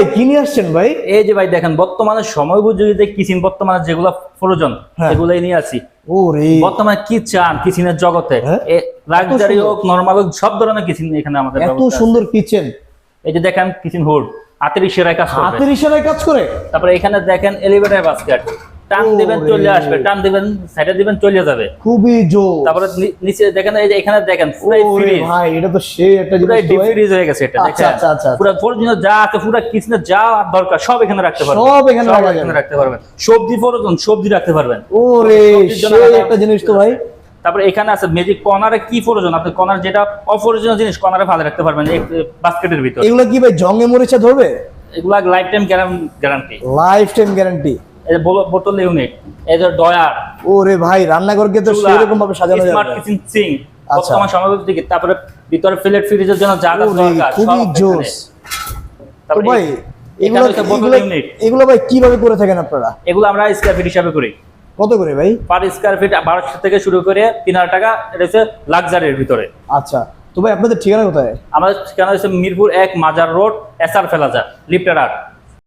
ভাই কি নিয়ে আসছেন ভাই? এই যে ভাই দেখেন বর্তমানে সময় কিচিন বর্তমানে যেগুলো প্রয়োজন হ্যাঁ। সেগুলোই নিয়ে আসি। বর্তমানে কি চান কিচিনের জগতে? হ্যাঁ? লাক্সারি হোক নর্মাল হোক সব ধরনের কিচেন এখানে আমাদের এত সুন্দর কিচেন এই যে দেখেন কিচিন হুড হাতের ইশারায় কাজ করবে। হাতের ইশারায় কাজ করে? তারপরে এখানে দেখেন এলিভেটর বাস্কেট টান দিবেন চলে আসবে টান দিবেন সাইডে দিবেন চলে যাবে। খুবই জো তারপরে নিচে দেখেন এই যে এখানে দেখেন পুরাই ফ্রিজ ভাই এটা তো সেই একটা পুরাই তো ডিপ ভাই। ফ্রিজ হয়ে গেছে এটা আচ্ছা, আচ্ছা, আচ্ছা, যা আছে পুরো কিচেনে যা দরকার সব এখানে রাখতে পারবেন। সব এখানে রাখা যাবে। এখানে রাখতে পারবেন। সবজি সবজি রাখতে পারবেন। ওরে সেই একটা জিনিস তো ভাই। তারপরে এখানে আছে ম্যাজিক কর্নারে কি প্রয়োজন আপনি কর্নার যেটা অপ্রয়োজনীয় জিনিস কর্নারে ফেলে রাখতে পারবেন বাস্কেটের ভিতর। এগুলো কি ভাই জঙ্গে মরিচা ধরবে? এগুলা lifetime guarantee lifetime guarantee এই যে বোতল ইউনিট এই যে ডয়ার ওরে ভাই রান্নাঘরকে তো সেরকম ভাবে সাজানো স্মার্ট কিচেন সিঙ্ক। বর্তমান দিকে তারপরে ভিতরে প্লেট ফ্রিজের জন্য যা যা দরকার খুবই জোস তো ভাই এগুলো এগুলো- ইউনিট এগুলো ভাই কীভাবে করে থাকেন আপনারা? এগুলো আমরা স্কয়ার ফিট হিসাবে করি। কত করে ভাই? পার স্কয়ার ফিট বারোশো থেকে শুরু করে তিন হাজার টাকা এটা হচ্ছে লাক্সারির ভিতরে। আচ্ছা। তো ভাই আপনাদের ঠিকানা কোথায়? আমাদের ঠিকানা হচ্ছে মিরপুর এক মাজার রোড এসআর ফেলাজা লিফটের আট